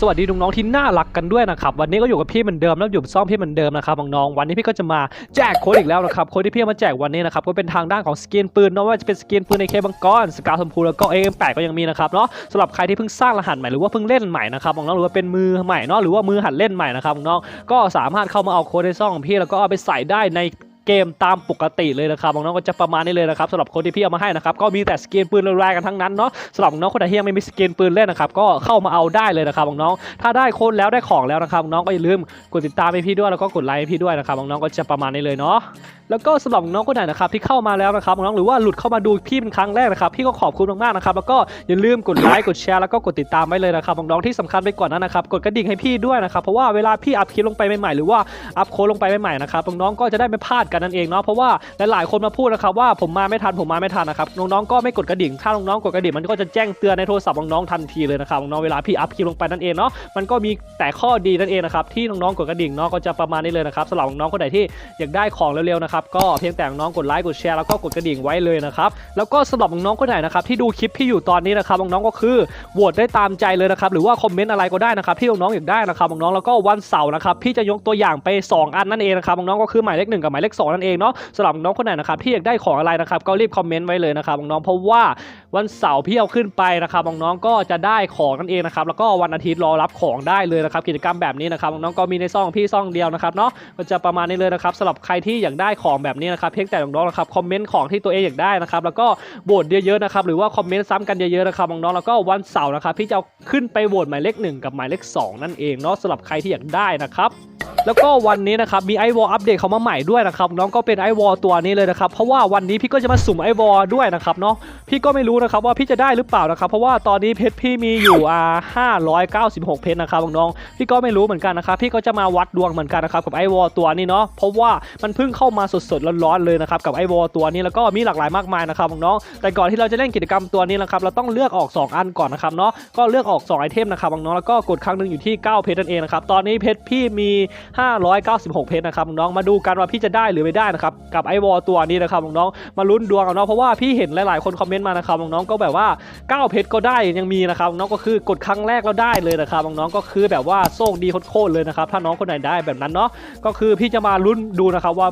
สวัสดีน้องๆที่น่ารักกันด้วยนะครับวันนี้ก็อยู่กับพี่เหมือนเดิมแล้วอยู่ซ่อมพี่เหมือนเดิมนะครับน้องๆวันนี้พี่ก็จะมาแจกโค้ดอีกแล้วนะครับโค้ดที่พี่มาแจกวันนี้นะครับก็เป็นทางด้านของสกินปืนเนาะไม่ว่าจะเป็นสกินปืนในเคบังกรสกาวชมพูแล้วก็เอ็มแปดก็ยังมีนะครับเนาะสำหรับใครที่เพิ่งสร้างรหัสใหม่หรือว่าเพิ่งเล่นใหม่นะครับน้องๆหรือว่าเป็นมือใหม่เนาะหรือว่ามือหัดเล่นใหม่นะครับน้องๆก็สามารถเข้ามาเอาโค้ดในซ่องของพี่แล้วก็เอาไปใส่ได้ใน เกมตามปกติเลยนะครับน้องๆก็จะประมาณนี้เลยนะครับสำหรับคนที่พี่เอามาให้นะครับก็มีแต่สกินปืนแรงๆกันทั้งนั้นเนาะสำหรับน้องคนไหนที่ยังไม่มีสกินปืนเล่นนะครับก็เข้ามาเอาได้เลยนะครับน้องๆถ้าได้โค้ดแล้วได้ของแล้วนะครับน้องก็อย่าลืมกดติดตามให้พี่ด้วยแล้วก็กดไลค์ให้พี่ด้วยนะครับน้องๆก็จะประมาณนี้เลยเนาะแล้วก็สำหรับน้องคนไหนนะครับที่เข้ามาแล้วนะครับน้องหรือว่าหลุดเข้ามาดูพี่เป็นครั้งแรกนะครับพี่ก็ขอบคุณมากๆนะครับแล้วก็อย่าลืมกดไลค์กดแชร์แล้วก็กดติดตามไว้เลยนะครับน้องๆที่สำคัญไปกว่านั้นนะครับกดกระดิ่งให้พี่ด้วยนะครับเพราะว่าเวลาพี่อัพคลิปลงไปใหม่ๆหรือว่าอัพโค้ดลงไปใหม่ๆนะครับน้องๆก็จะได้ไม่พลาดกันนั่นเองเนาะเพราะว่าหลายๆคนมาพูดนะครับว่าผมมาไม่ทันผมมาไม่ทันนะครับน้องๆก็ไม่กดกระดิ่งถ้าน้องๆกดกระดิ่งมันก็จะแจ้งเตือนในโทรศัพท์น้องๆทันทีเลยนะครับน้องๆเวลาพี่อัพคลิปลงไปนั่นเองเนาะมันก็มีแต่ข้อดีนั่นเองนะครับที่น้องๆกดกระดิ่งเนาะก็จะประมาณนี้เลยนะครับสำหรับน้องๆคนไหนที่อยากได้ของเร็วๆนะครับก็เพียงแต่น้องๆกดไลค์กดแชร์แล้วก็กดกระดิ่งไว้เลยนะครับแล้วก็สำหรับน้องๆคนไหนนะครับที่ดูคลิปพี่อยู่ตอนนี้นะครับน้องๆก็คือโหวตได้ตามใจเลยนะครับหรือว่าคอมเมนต์อะไรก็ได้นะครับที่น้องๆอยากได้นะครับน้องๆแล้วก็วันเสาร์นะครับพี่จะยกตัวอย่างไป 2 อันนั่นเองนะครับน้องๆก็คือหมายเลขหนึ่งกับหมายเลของนั่นเองเนาะสำหรับน้องคนไหนนะครับที่อยากได้ของอะไรนะครับก็รีบคอมเมนต์ไว้เลยนะครับน้องเพราะว่าวันเสาร์พี่เอาขึ้นไปนะครับน้องก็จะได้ของนั่นเองนะครับแล้วก็วันอาทิตย์รอรับของได้เลยนะครับกิจกรรมแบบนี้นะครับน้องก็มีในซ่องพี่ซ่องเดียวนะครับเนาะก็จะประมาณนี้เลยนะครับสำหรับใครที่อยากได้ของแบบนี้นะครับเพียงแต่น้องๆนะครับคอมเมนต์ของที่ตัวเองอยากได้นะครับแล้วก็โหวตเยอะๆนะครับหรือว่าคอมเมนต์ซ้ำกันเยอะๆนะครับน้องๆแล้วก็วันเสาร์นะครับพี่จะเอาขึ้นไปโหวตหมายเลขหนึ่งกับหมายเลขสองนั่นเองเนาะสำหรับใครที่อยากได้นะครับ แล้วก็วันนี้นะครับมีไอวอลอัปเดตเขามาใหม่ด้วยนะครับน้องก็เป็นไอวอลตัวนี้เลยนะครับเพราะว่าวันนี้พี่ก็จะมาสุ่มไอวอลด้วยนะครับเนาะพี่ก็ไม่รู้นะครับว่าพี่จะได้หรือเปล่านะครับ เพราะว่าตอนนี้เพชรพี่มีอยู่อ่า596 เพชรนะครับน้องพี่ก็ไม่รู้เหมือนกันนะครับพี่ก็จะมาวัดดวงเหมือนกันนะครับกับไอวอลตัวนี้เนาะเพราะว่ามันเพิ่งเข้ามาสดๆร้อนๆเลยนะครับกับไอวอลตัวนี้แล้วก็มีหลากหลายมากมายนะครับน้องแต่ก่อนที่เราจะเล่นกิจกรรมตัวนี้นะครับเราต้องเลือกออก 2 อันก่อนนะครับเนาะก็เลือกออก2ไอเทมนะครับน้องแล้วก็กดครั้งหนึ่งอยู่ที่9เพชรนั่นเองนะครับตอนนี้เพชรพี่มี596 เพชรนะครับน้องมาดูกันว่าพี่จะได้หรือไม่ได้นะครับกับไอวอลตัวนี้นะครับน้องมาลุ้นดวงกันเนาะเพราะว่าพี่เห็นหลายๆ คนคอมเมนต์มานะครับน้องก็แบบว่า 9 เพชรก็ได้ยังมีนะครับน้องก็คือกดครั้งแรกแล้วได้เลยนะครับน้องก็คือแบบว่าโชคดีโคตรเลยนะครับถ้าน้องคนไหนได้แบบนั้นเนาะก็คือพี่จะมาลุ้นดูนะครับว่า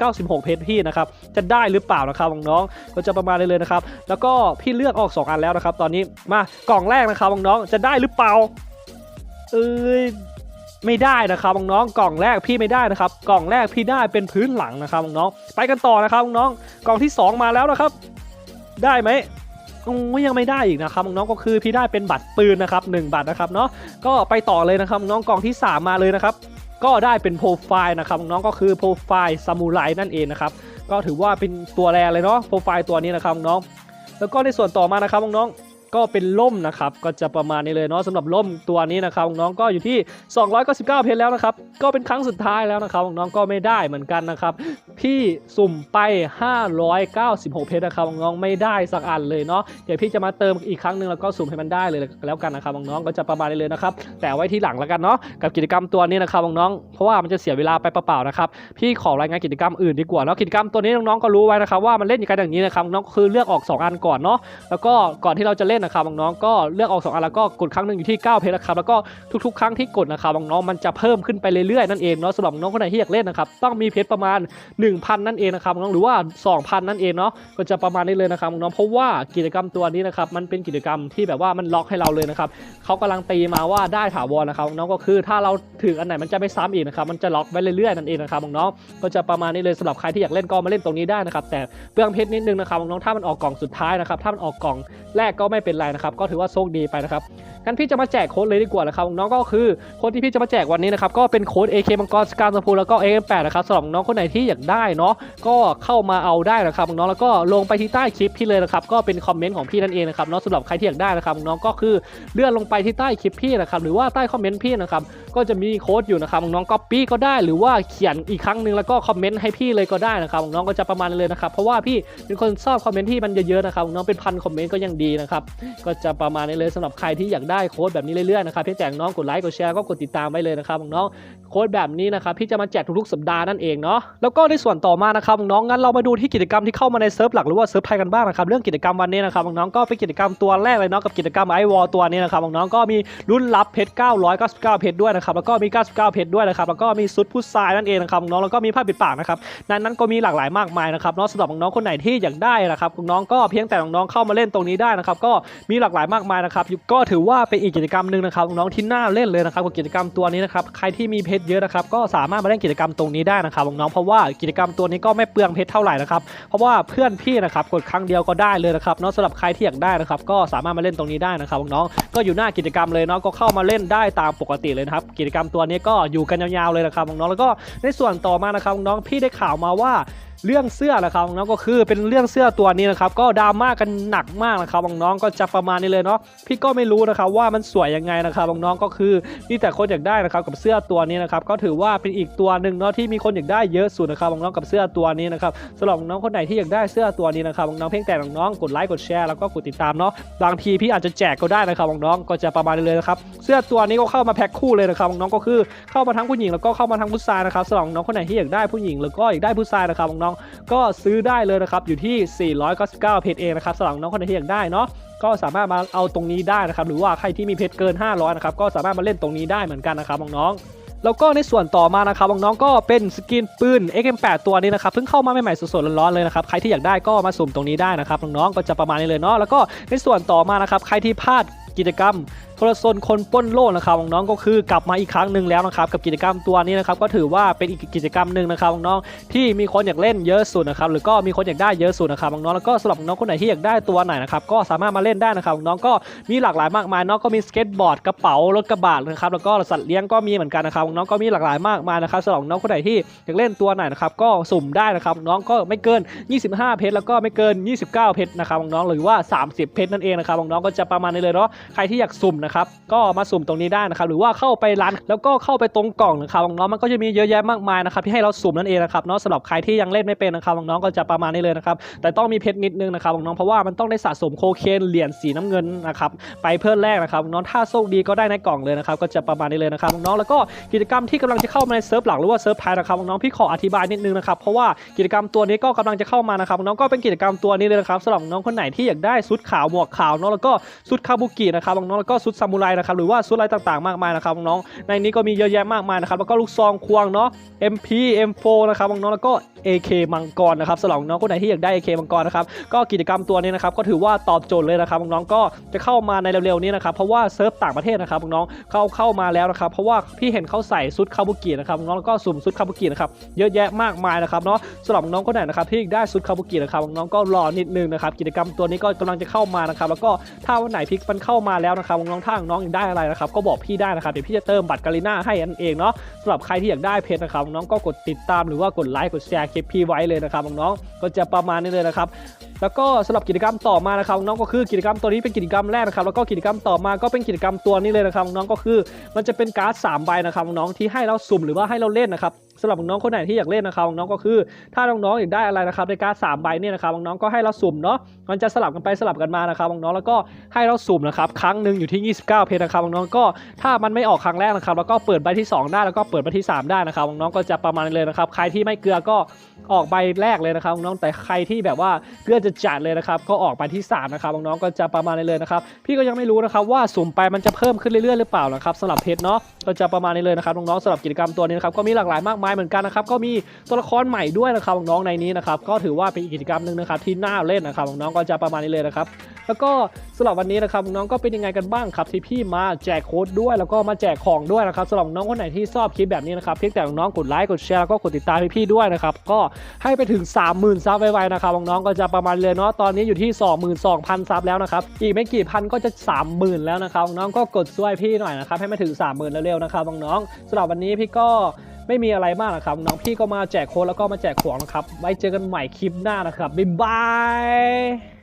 596 เพชรพี่นะครับจะได้หรือเปล่านะครับน้องก็จะประมาณนี้เลยนะครับแล้วก็พี่เลือกออก 2 อันแล้วนะครับ ตอนนี้มากล่องแรกนะครับน้องจะได้หรือเปล่าเอ้ย ไม่ได้นะครับน้องกล่องแรกพี่ไม่ได้นะครับ กล่องแรกพี่ได้เป็นพื้นหลังนะครับน้องไปกันต่อนะครับน้องกล่องที่ 2 มาแล้วนะครับ ได้ไหมยังไม่ได้อีกนะครับน้องก็คือพี่ได้เป็นบัตรปืนนะครับหนึ่งบัตรนะครับเนาะก็ไปต่อเลยนะครับน้องกล่องที่ 3 มาเลยนะครับ ก็ได้เป็นโปรไฟล์นะครับน้องก็คือโปรไฟล์ซามูไรนั่นเองนะครับก็ถือว่าเป็นตัวแรงเลยเนาะโปรไฟล์ตัวนี้นะครับน้อง แล้วก็ในส่วนต่อมานะครับน้อง ก็เป็นล่มนะครับ ก็จะประมาณนี้เลยเนาะสำหรับล่มตัวนี้นะครับน้องก็อยู่ที่ 299 เพชรแล้วนะครับ ก็เป็นครั้งสุดท้ายแล้วนะครับน้องก็ไม่ได้เหมือนกันนะครับ พี่สุ่มไป 596 เพชรนะครับน้องไม่ได้สักอันเลยเนาะเดี๋ยวพี่จะมาเติมอีกครั้งหนึ่งแล้วก็สุ่มให้มันได้เลยแล้วกันนะครับน้องก็จะประมาณนี้เลยนะครับ แต่ไว้ที่หลังแล้วกันเนาะกับกิจกรรมตัวนี้นะครับน้องเพราะว่ามันจะเสียเวลาไปเปล่าๆนะครับพี่ขอรายงานกิจกรรมอื่นดีกว่าเนาะกิจกรรมตัวนี้น้องๆก็รู้ไว้นะครับว่ามันเล่นกันอย่างนี้นะครับน้องคือเลือกออก 2 อันก่อนเนาะแล้วก็ก่อนที่เราจะเล่นนะครับน้องๆก็เลือกออก2อันแล้วก็กดครั้งหนึ่งอยู่ที่ 9 เพชรนะครับแล้วก็ทุกๆ ครั้งที่กดนะครับน้องๆมันจะเพิ่มขึ้นไปเรื่อยๆนั่นเองเนาะสำหรับน้องคนไหนที่อยากเล่นนะครับต้องมีเพชรประมาณ 1,000 นั่นเองนะครับน้องหรือว่า 2,000 นั่นเองเนาะก็จะประมาณนี้เลยนะครับน้องเพราะว่ากิจกรรมตัวนี้นะครับมันเป็นกิจกรรมที่แบบว่ามันล็อกให้เราเลยนะครับเขากำลังตีมาว่าได้ถาวรนะครับน้องก็คือถ้าเราถึงอันไหนมันจะไม่ซ้ำอีกนะครับมันจะล็อกไว้เรื่อยๆนั่นเองนะครับน้องก็จะประมาณนี้เลยสำหรับใครที่อยากเล่นก็มาเล่นตรงนี้ได้นะครับแต่เปลืองเพชรนิดนึงนะครับน้องถ้ามันออกกล่องสุดท้ายนะครับถ้ามันออกกล่องแรกก็ไม่เป็นเป็นไรนะครับ ก็ถือว่าโชคดีไปนะครับงั้นพี่จะมาแจกโค้ดเลยดีกว่านะครับน้องก็คือโค้ดที่พี่จะมาแจกวันนี้นะครับก็เป็นโค้ด AK มังกรสการสพูแล้วก็ AM8 นะครับสำหรับน้องคนไหนที่อยากได้เนาะก็เข้ามาเอาได้นะครับน้องแล้วก็ลงไปที่ใต้คลิปพี่เลยนะครับก็เป็นคอมเมนต์ของพี่นั่นเองนะครับเนาะสำหรับใครที่อยากได้นะครับน้องก็คือเลื่อนลงไปที่ใต้คลิปพี่นะครับหรือว่าใต้คอมเมนต์พี่นะครับก็จะมีโค้ดอยู่นะครับน้องก๊อปปี้ก็ได้หรือว่าเขียนอีกครั้งหนึ่งแล้วก็คอมเมนต์ให้พี่เลยก็ได้นะครับน้องก็จะประมาณเลยนะครับเพราะว่าพี่เป็นคนชอบคอมเมนต์ที่มันเยอะๆนะครับน้องเป็นพันคอมเมนต์ก็ยังดีนะครับก็จะประมาณนี้เลยสำหรับใครที่อยากได้โค้ดแบบนี้เรื่อยๆนะครับเพียงแต่น้องกดไลค์กดแชร์ก็กดติดตามไว้เลยนะครับน้องโค้ดแบบนี้นะครับพี่จะมาแจกทุกๆสัปดาห์นั่นเองเนาะแล้วก็ในส่วนต่อมานะครับน้องงั้นเรามาดูที่กิจกรรมที่เข้ามาในเซิร์ฟหลักหรือว่าเซิร์ฟไทยกันบ้างนะครับเรื่องกิจกรรมวันนี้นะครับน้องก็เป็นกิจกรรมตัวแรกเลยเนาะกับกิจกรรมไอวอลตัวนี้นะครับน้องก็มีรุ่นรับเพชร 999 เพชรด้วยนะครับแล้วก็มี 99 เพชรด้วยนะครับแล้วก็มีซุดผู้ทรายนั่นเองนะครับน้องแล้วก็มีผ้าปิดปากนะครับนั้นนั้นก็มีหลากหลายมากมายนะครับเนาะสำหรับน้องคนไหนที่อยากได้นะครับน้องก็เพียงแต่น้องเข้ามาเล่นตรงนี้ได้นะครับก็มีหลากหลายมากมายนะครับก็ถือว่าเป็นอีกกิจกรรมหนึ่งนะครับน้องๆที่น่าเล่นเลยนะครับกับกิจกรรมตัวนี้นะครับใครที่มีเพชรเยอะนะครับก็สามารถมาเล่นกิจกรรมตรงนี้ได้นะครับน้องๆเพราะว่ากิจกรรมตัวนี้ก็ไม่เปลืองเพชรเท่าไหร่นะครับเพราะว่าเพื่อนพี่นะครับกดครั้งเดียวก็ได้เลยนะครับเนาะสำหรับใครที่อยากได้นะครับก็สามารถมาเล่นตรงนี้ได้นะครับน้องๆก็อยู่หน้ากิจกรรมเลยเนาะก็เข้ามาเล่นได้ตามปกติเลยนะครับกิจกรรมตัวนี้ก็อยู่กันยาวๆเลยนะครับน้องๆแล้วก็ในส่วนต่อมานะครับน้องๆพี่ได้ข่าวมาว่า เรื่องเสื้อนะครับน้องก็คือเป็นเรื่องเสื้อตัวนี้นะครับก็ดราม่ากันหนักมากนะครับน้องๆก็จะประมาณนี้เลยเนาะพี่ก็ไม่รู้นะครับว่ามันสวยยังไงนะครับน้องๆก็คือมีแต่คนอยากได้นะครับกับเสื้อตัวนี้นะครับก็ถือว่าเป็นอีกตัวหนึ่งเนาะที่มีคนอยากได้เยอะสุดนะครับน้องๆกับเสื้อตัวนี้นะครับสำหรับน้องคนไหนที่อยากได้เสื้อตัวนี้นะครับน้องเพียงแต่น้องๆกดไลค์กดแชร์แล้วก็กดติดตามเนาะบางทีพี่อาจจะแจกก็ได้นะครับน้องๆก็จะประมาณนี้เลยนะครับเสื้อตัวนี้ก็เข้ามาแพ็คคู่เลยนะครับน้องก็คือเข้ามาทั้งผู้หญิงแล้วก็เข้ามาทั้งผู้ชายนะครับสำหรับน้องคนไหนที่อยากได้ผู้หญิงแล้วก็อยากได้ผู้ชายนะครับน้องก็ซื้อได้เลยนะครับ อยู่ที่ 499 เพจเองนะครับสำหรับน้องคนไหนที่อยากได้เนาะก็สามารถมาเอาตรงนี้ได้นะครับ หรือว่าใครที่มีเพจเกิน 500 นะครับ ก็สามารถมาเล่นตรงนี้ได้เหมือนกันนะครับน้องๆแล้วก็ในส่วนต่อมานะครับน้องๆก็เป็นสกินปืน XM8 ตัวนี้นะครับเพิ่งเข้ามาใหม่ๆสดๆร้อนๆเลยนะครับใครที่อยากได้ก็มาสุ่มตรงนี้ได้นะครับน้องๆก็จะประมาณนี้เลยเนาะแล้วก็ในส่วนต่อมานะครับใครที่พลาดกิจกรรม โทรซนคนป้นโลกนะครับน้องก็คือกลับมาอีกครั้งหนึ่งแล้วนะครับกับกิจกรรมตัวนี้นะครับก็ถือว่าเป็นอีกกิจกรรมหนึ่งนะครับน้องที่มีคนอยากเล่นเยอะสุดนะครับหรือก็มีคนอยากได้เยอะสุดนะครับน้องแล้วก็สำหรับน้องคนไหนที่อยากได้ตัวไหนนะครับก็สามารถมาเล่นได้นะครับน้องก็มีหลากหลายมากมายน้องก็มีสเก็ตบอร์ดกระเป๋ารถกระบะนะครับแล้วก็สัตว์เลี้ยงก็มีเหมือนกันนะครับน้องก็มีหลากหลายมากมายนะครับสำหรับน้องคนไหนที่อยากเล่นตัวไหนนะครับก็สุ่มได้นะครับน้องก็ไม่เกิน 25 เพชรแล้วก็ไม่เกิน 29 เพชรนะครับน้องหรือว่า 30 เพชรนั่นเองนะครับน้องก็จะประมาณนี้เลยเนาะใครที่อยากสุ่มนะครับก็มาสุ่มตรงนี้ได้นะครับหรือว่าเข้าไปร้านแล้วก็เข้าไปตรงกล่องนะครับน้องมันก็จะมีเยอะแยะมากมายนะครับที่ให้เราสุ่มนั่นเองนะครับเนาะสำหรับใครที่ยังเล่นไม่เป็นนะครับน้องก็จะประมาณนี้เลยนะครับแต่ต้องมีเพชรนิดนึงนะครับน้องเพราะว่ามันต้องได้สะสมโคเคนเหรียญสีน้ำเงินนะครับไปเพื่อแรกนะครับน้องถ้าโชคดีก็ได้ในกล่องเลยนะครับก็จะประมาณนี้เลยนะครับน้องแล้วก็กิจกรรมที่กำลังจะเข้ามาในเซิร์ฟหลักหรือว่าเซิร์ฟไทยนะครับน้องพี่ขออธิบายนิดนึงนะครับเพราะว่ากิจกรรมตัวนี้ก็กำลังจะเข้ามานะครับน้องก็เป็นกิจกรรมตัวนี้เลยนะครับสำหรับน้องคนไหนที่อยากได้ชุดขาวหมวกขาวเนาะแล้วก็ชุดคาบุกินะครับน้องแล้วก็ชุดซามูไรนะครับหรือว่าชุดอะไรต่างๆมากมายนะครับน้องในนี้ก็มีเยอะแยะมากมายนะครับแล้วก็ลูกซองควงเนาะ MP M4 นะครับน้องแล้วก็ AK มังกรนะครับสำหรับน้องคนไหนที่อยากได้ AK มังกรนะครับก็กิจกรรมตัวนี้นะครับก็ถือว่าตอบโจทย์เลยนะครับน้องก็จะเข้ามาในเร็วๆนี้นะครับเพราะว่าเซิร์ฟต่างประเทศนะครับน้องเข้าเข้ามาแล้วนะครับเพราะว่าพี่เห็นเขาใส่ชุดคาบุกินะครับน้องแล้วก็สุ่มชุดคาบุกินะครับเยอะแยะมากมายนะครับเนาะสำหรับน้องคนไหนนะครับที่ได้ชุดคาบุกินะครับน้องก็รอนิดนึงนะครับกิจกรรมตัวนี้ก็กำลังจะเข้ามานะครับแล้วก็ถ้าวันไหนพิกมันเข้ามาแล้วนะครับน้องถ้าน้องยากได้อะไรนะครับก็บอกพี่ได้นะครับเดี๋ยวพี่จะเติมบัตรกาลิน่าให้อันเองเนาะสำหรับใครที่อยากได้เพจนะครับน้องก็กดติดตามหรือว่ากดไลค์กดแชร์คลิปพี่ไว้เลยนะครับน้องก็จะประมาณนี้เลยนะครับแล้วก็สำหรับกิจกรรมต่อมานะครับน้องก็คือกิจกรรมตัวนี้เป็นกิจกรรมแรกนะครับแล้วก็กิจกรรมต่อมาก็เป็นกิจกรรมตัวนี้เลยนะครับน้องก็คือมันจะเป็นการ์ด3ใบนะครับน้องที่ให้เราสุ่มหรือว่าให้เราเล่นนะครับ สำหรับน้องคนไหนที่อยากเล่นนะครับน้องก็คือ ถ้าน้องๆอยากได้อะไรนะครับในการ์ด3ใบเนี่ยนะครับน้องก็ให้เราสุ่มเนาะมันจะสลับกันไปสลับกันมานะครับน้องแล้วก็ให้เราสุ่มนะครับครั้งหนึ่งอยู่ที่ 29 เพจนะครับน้องก็ถ้ามันไม่ออกครั้งแรกนะครับแล้วก็เปิดใบที่ 2 ได้แล้วก็เปิดใบที่ 3 ได้นะครับน้องก็จะประมาณนี้เลยนะครับใครที่ไม่เกลือก็ออกใบแรกเลยนะครับน้องแต่ใครที่แบบว่าเกลือจะจัดเลยนะครับก็ออกใบที่สามนะครับน้องก็จะประมาณนี้เลยนะครับพี่ก็ยังไม่รู้นะครับว่าสุ่มไปมันจะเพิ่มขึ้นเรื่อยๆหรือเปล่านะครับสำหรับเพจเนาะก็จะประมาณนี้เลยนะครับน้องๆสำหรับกิจกรรมตัวนี้นะครับก็มีหลากหลายมากมายเหมือนกันนะครับก็มีตัวละครใหม่ด้วยนะครับน้องๆในนี้นะครับก็ถือว่าเป็นอีกกิจกรรมหนึ่งนะครับที่น่าเล่นนะครับน้องๆก็จะประมาณนี้เลยนะครับแล้วก็สำหรับวันนี้นะครับน้องก็เป็นยังไงกันบ้างครับที่พี่มาแจกโค้ดด้วย แล้วก็มาแจกของด้วยนะครับสำหรับน้องคนไหนที่ชอบคลิปแบบนี้นะครับเพียงแต่น้องๆกดไลค์กดแชร์แล้วก็กดติดตามพี่ๆด้วยนะครับก็ให้ไปถึง 30,000ซับไวๆนะครับน้องๆก็จะประมาณเลยเนาะตอนนี้อยู่ที่ 22,000ซับแล้วนะครับอีกไม่กี่พันก็จะ 30,000 แล้วนะครับน้องก็กดช่วยพี่หน่อยนะครับให้มาถึง 30,000เร็วๆนะครับน้องๆสำหรับวันนี้พี่ก็ ไม่มีอะไรมากนะครับ น้องพี่ก็มาแจกโค้ดแล้วก็มาแจกของนะครับ ไว้เจอกันใหม่คลิปหน้านะครับ บ๊ายบาย